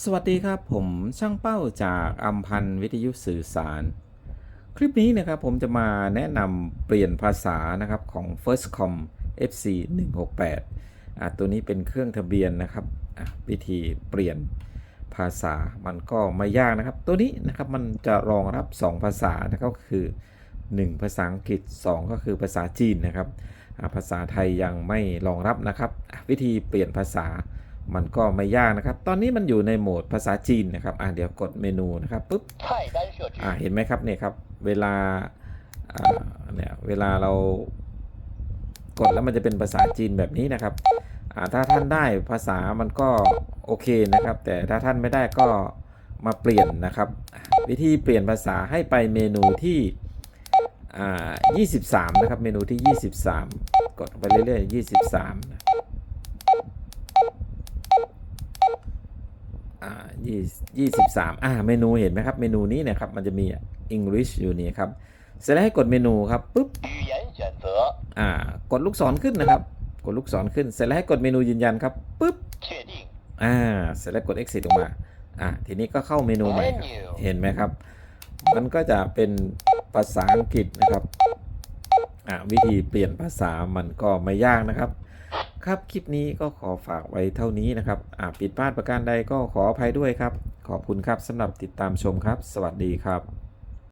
สวัสดีครับผมช่างเป้าจากอัมพันธ์วิทยุสื่อสาร คลิปนี้นะครับผมจะมาแนะนำเปลี่ยนภาษานะครับของ Firstcom FC 168อะตัวนี้เป็นเครื่องทะเบียนนะครับอะวิธีเปลี่ยนภาษามันก็ไม่ยากนะครับ ตัวนี้นะครับมันจะรองรับ 2 ภาษานะครับก็คือ 1 ภาษาอังกฤษ 2 ก็คือภาษาจีนนะครับภาษาไทยยังไม่รองรับนะครับ วิธีเปลี่ยนภาษา มันก็ไม่ยากนะครับ ตอนนี้มันอยู่ในโหมดภาษาจีนนะครับ อ่าเดี๋ยวกดเมนูนะครับปุ๊บใอ่าเห็นไหมครับเนี่ยครับเวลาอ่าเนี่ยเวลาเรากดแล้วมันจะเป็นภาษาจีนแบบนี้นะครับอ่าถ้าท่านได้ภาษามันก็โอเคนะครับ แต่ถ้าท่านไม่ได้ก็มาเปลี่ยนนะครับ วิธีเปลี่ยนภาษาให้ไปเมนูที่อ่า23 นะครับ เมนูที่ 23 กดไปเรื่อยๆ 23นะ อ่ายี่ยี่สิบสามอ่าเมนูเห็นไหมครับ เมนูนี้นะครับ มันจะมี English อยู่นี่ครับ เสร็จแล้วให้กดเมนูครับปุ๊บอ่ากดลูกศรขึ้นนะครับ กดลูกศรขึ้น เสร็จแล้วให้กดเมนูยืนยันครับปุ๊บอ่า เสร็จแล้วกด exit ออกมา อ่าทีนี้ก็เข้าเมนูใหม่เห็นไหมครับ มันก็จะเป็นภาษาอังกฤษนะครับ อ่าวิธีเปลี่ยนภาษามันก็ไม่ยากนะครับ ครับ คลิปนี้ก็ขอฝากไว้เท่านี้นะครับอ่าผิดพลาดประการใดก็ขออภัยด้วยครับ ขอบคุณครับสำหรับติดตามชมครับ สวัสดีครับ